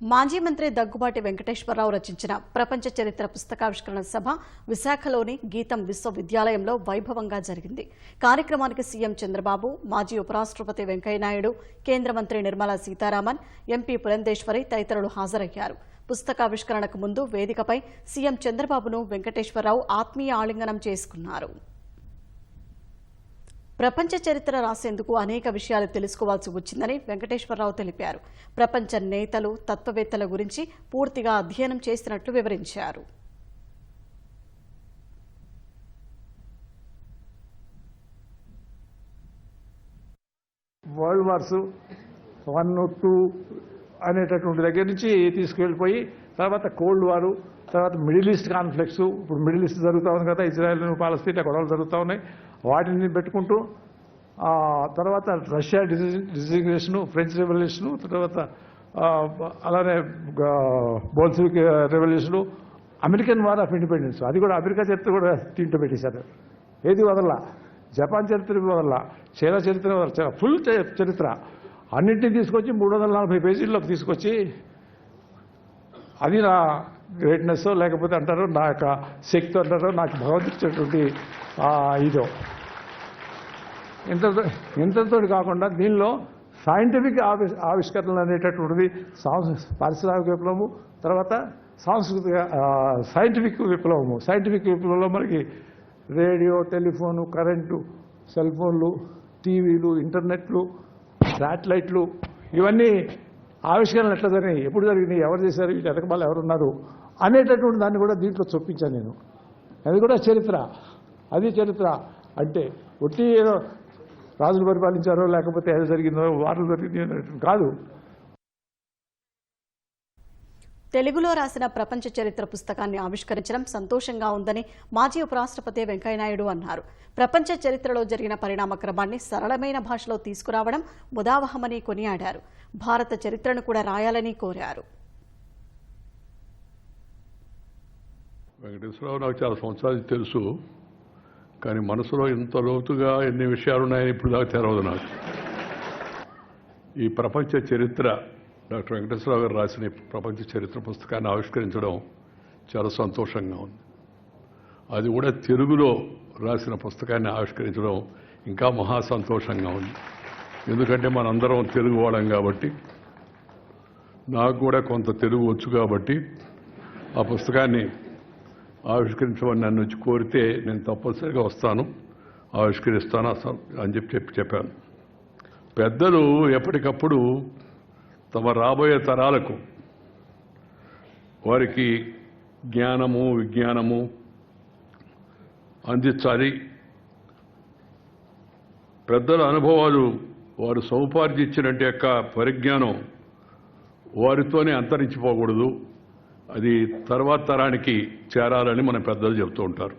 మాజీ మంత్రి దగ్గుబాటి వెంకటేశ్వరరావు రచించిన ప్రపంచ చరిత్ర పుస్తకావిష్కరణ సభ విశాఖలోని గీతం విశ్వవిద్యాలయంలో వైభవంగా జరిగింది. కార్యక్రమానికి సీఎం చంద్రబాబు మాజీ ఉపరాష్ట్రపతి వెంకయ్యనాయుడు కేంద్ర మంత్రి నిర్మలా సీతారామన్ ఎంపీ పురంధేశ్వరి తదితరులు హాజరయ్యారు. పుస్తకావిష్కరణకు ముందు వేదికపై సీఎం చంద్రబాబును వెంకటేశ్వరరావు ఆత్మీయ ఆలింగనం చేసుకున్నారు. ప్రపంచ చరిత్ర రాసేందుకు అనేక విషయాలు తెలుసుకోవాల్సి వచ్చిందని వెంకటేశ్వరరావు తెలిపారు. ప్రపంచ నేతలు తత్వవేత్తల గురించి పూర్తిగా అధ్యయనం చేసినట్లు వివరించారు. వరల్డ్ వార్స్ వన్ టూ అనేటటువంటి దగ్గర నుంచి తీసుకువెళ్ళిపోయి తర్వాత కోల్డ్ వారు తర్వాత మిడిల్ ఈస్ట్ కాన్ఫ్లిక్ట్స్ ఇప్పుడు మిడిల్ ఈస్ట్ జరుగుతూ ఉంది కదా ఇజ్రాయెల్ పాలస్తీన్ గొడవలు జరుగుతూ ఉన్నాయి. వాటిని పెట్టుకుంటూ తర్వాత రష్యా డిజిగ్నేషను ఫ్రెంచ్ రెవల్యూషను తర్వాత అలానే bolshevik revolution American war of independence. అది కూడా అమెరికా చరిత్ర కూడా తింటూ పెట్టేశారు. ఏది వదల జపాన్ చరిత్ర వదల చైనా చరిత్ర వదల ఫుల్ చరిత్ర. అన్నింటినీ తీసుకొచ్చి మూడు వందల నలభై పేజీల్లోకి తీసుకొచ్చి అది నా గ్రేట్నెస్ లేకపోతే అంటారు నా యొక్క శక్తి అంటారు నాకు భగవద్గీతటువంటి ఇదో. ఇంతతో ఇంతతో కాకుండా దీనిలో సైంటిఫిక్ ఆవి ఆవిష్కరణలు అనేటటువంటిది సాంస్ పారిశ్రామిక విప్లవము తర్వాత సాంస్కృతిక సైంటిఫిక్ విప్లవము. సైంటిఫిక్ విప్లవంలో మనకి రేడియో టెలిఫోను కరెంటు సెల్ ఫోన్లు టీవీలు ఇంటర్నెట్లు శాటిలైట్లు ఇవన్నీ ఆవిష్కరణ ఎట్లా జరిగినాయి? ఎప్పుడు జరిగినాయి? ఎవరు చేశారు? వీటి వెనకమాల ఎవరున్నారు? అనేటటువంటి దాన్ని కూడా దీంట్లో చొప్పించాను నేను. అది కూడా చరిత్ర. అది చరిత్ర. అంటే ఒట్టి ఏదో రాజులు పరిపాలించారో లేకపోతే ఏదో జరిగిందో వార్లు జరిగింది కాదు. తెలుగులో రాసిన ప్రపంచ చరిత్ర పుస్తకాన్ని ఆవిష్కరించడం సంతోషంగా ఉందని మాజీ ఉపరాష్ట్రపతి వెంకయ్యనాయుడు అన్నారు. ప్రపంచ చరిత్రలో జరిగిన పరిణామ క్రమాన్ని సరళమైన భాషలో తీసుకురావడం ముదావహమని కొనియాడారు. భారత చరిత్రను కూడా రాయాలని కోరారు. వెంకటేశ్వరరావు నాకు చాలా సంవత్సరాలు తెలుసు. కానీ మనసులో ఇంత లోతుగా ఎన్ని విషయాలు ఉన్నాయని ఇప్పుడు దాకా తెరవదు నాకు. ఈ ప్రపంచ చరిత్ర డాక్టర్ వెంకటేశ్వరరావు గారు రాసిన ప్రపంచ చరిత్ర పుస్తకాన్ని ఆవిష్కరించడం చాలా సంతోషంగా ఉంది. అది కూడా తెలుగులో రాసిన పుస్తకాన్ని ఆవిష్కరించడం ఇంకా మహా సంతోషంగా ఉంది. ఎందుకంటే మనందరం తెలుగు వాళ్ళం కాబట్టి నాకు కూడా కొంత తెలుగు వచ్చు కాబట్టి ఆ పుస్తకాన్ని ఆవిష్కరించమని నన్ను వచ్చి కోరితే నేను తప్పనిసరిగా వస్తాను ఆవిష్కరిస్తాను అని చెప్పి చెప్పి చెప్పాను. పెద్దలు ఎప్పటికప్పుడు తమ రాబోయే తరాలకు వారికి జ్ఞానము విజ్ఞానము అందించాలి. పెద్దల అనుభవాలు వారు సముపార్జించినట్టు యొక్క పరిజ్ఞానం వారితోనే అంతరించిపోకూడదు. అది తర్వాత తరానికి చేరాలని మన పెద్దలు చెబుతూ ఉంటారు.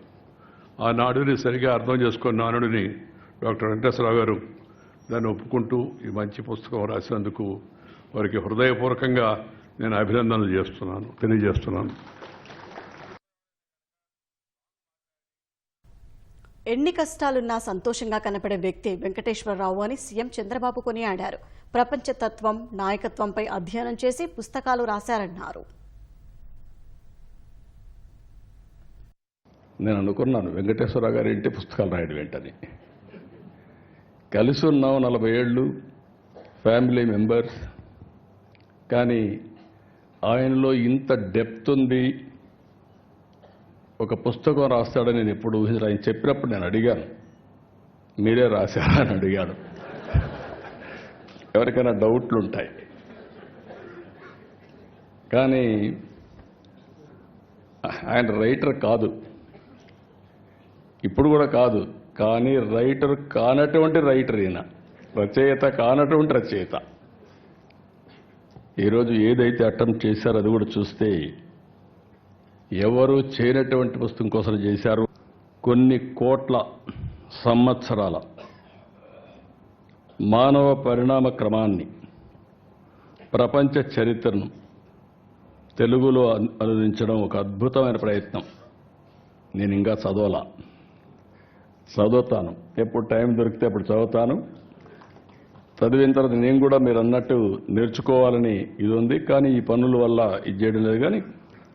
ఆ నాడుని సరిగా అర్థం చేసుకున్న నానుడిని డాక్టర్ వెంకటేశ్వరరావు గారు దాన్ని ఒప్పుకుంటూ ఈ మంచి పుస్తకం రాసినందుకు వారికి హృదయపూర్వకంగా నేను అభినందనలు చేస్తున్నాను తెలియజేస్తున్నాను. ఎన్ని కష్టాలున్నా సంతోషంగా కనపడే వ్యక్తి వెంకటేశ్వరరావు అని సీఎం చంద్రబాబు కొనియాడారు. ప్రపంచ తత్వం నాయకత్వంపై అధ్యయనం చేసి పుస్తకాలు రాశారన్నారు. నేను అనుకున్నాను వెంకటేశ్వరరావు గారి ఇంటి పుస్తకాలు రాయడం ఏంటని. కలిసి ఉన్నాం నలభై ఏళ్ళు ఫ్యామిలీ మెంబర్స్ కానీ ఆయనలో ఇంత డెప్త్ ఉంది. ఒక పుస్తకం రాస్తాడని నేను ఎప్పుడు ఊహించను ఆయన చెప్పినప్పుడు నేను అడిగాను. మీరే రాశారా అని అడిగాడు. ఎవరికైనా డౌట్లు ఉంటాయి కానీ ఆయన రైటర్ కాదు. ఇప్పుడు కూడా కాదు. కానీ రైటర్ కానటువంటి రైటర్ ఈయన. రచయిత కానటువంటి రచయిత. ఈరోజు ఏదైతే అటెంప్ట్ చేశారో అది కూడా చూస్తే ఎవరు చేయనటువంటి పుస్తకం కోసం చేశారు? కొన్ని కోట్ల సంవత్సరాల మానవ పరిణామ క్రమాన్ని ప్రపంచ చరిత్రను తెలుగులో అను- అనువదించడం ఒక అద్భుతమైన ప్రయత్నం. నేను ఇంకా చదవాలా. చదువుతాను. ఎప్పుడు టైం దొరికితే అప్పుడు చదువుతాను. చదివిన తర్వాత నేను కూడా మీరు అన్నట్టు నేర్చుకోవాలని ఇది ఉంది. కానీ ఈ పనుల వల్ల ఇది చేయడం లేదు. కానీ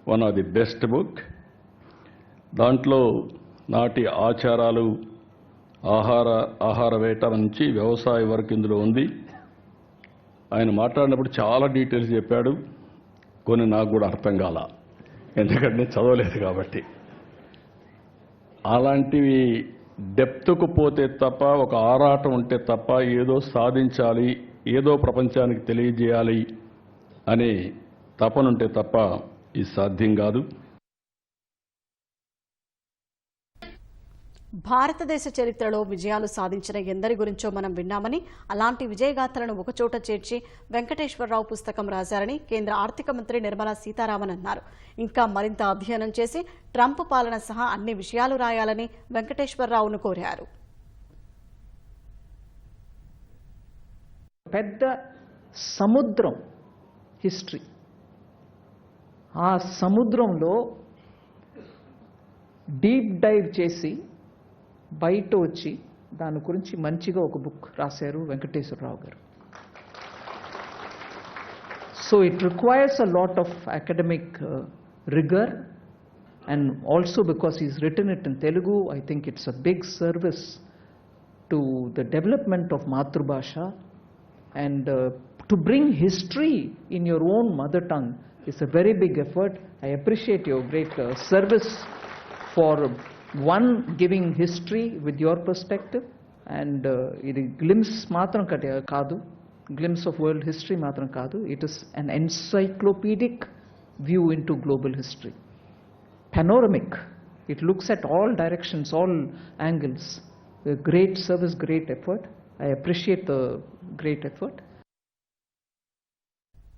one of the best book దాంట్లో నాటి ఆచారాలు ఆహార ఆహార వేట నుంచి వ్యవసాయ వరకు ఇందులో ఉంది. ఆయన మాట్లాడినప్పుడు చాలా డీటెయిల్స్ చెప్పాడు. కొన్ని నాకు కూడా అర్థం కాల. ఎందుకంటే చదవలేదు కాబట్టి. అలాంటివి డెప్త్కు పోతే తప్ప ఒక ఆరాటం ఉంటే తప్ప ఏదో సాధించాలి ఏదో ప్రపంచానికి తెలియజేయాలి అనే తపనుంటే తప్ప ఇది సాధ్యం కాదు. భారతదేశ చరిత్రలో విజయాలు సాధించిన ఎందరి గురించో మనం విన్నామని అలాంటి విజయగాథలను ఒకచోట చేర్చి వెంకటేశ్వరరావు పుస్తకం రాశారని కేంద్ర ఆర్థిక మంత్రి నిర్మలా సీతారామన్ అన్నారు. ఇంకా మరింత అధ్యయనం చేసి ట్రంప్ పాలన సహా అన్ని విషయాలు రాయాలని వెంకటేశ్వరరావును కోరారు. పెద్ద సముద్రం హిస్టరీ. ఆ సముద్రంలో డీప్ డైవ్ చేసి బయట వచ్చి దాని గురించి మంచిగా ఒక బుక్ రాశారు వెంకటేశ్వరరావు గారు so it requires a lot of academic rigour and also because is return it in Telugu I think it's a big service to the development of Matrubhasha and uh, to bring history in your own mother tongue is a very big effort. I appreciate your great uh, service for one giving history with your perspective and uh, ఇది glimpse మాత్రం కట- కాదు glimpse of world history మాత్రం కాదు it is an encyclopedic view into global history panoramic. It looks at all directions, all angles. A great service, great effort. I appreciate the great effort.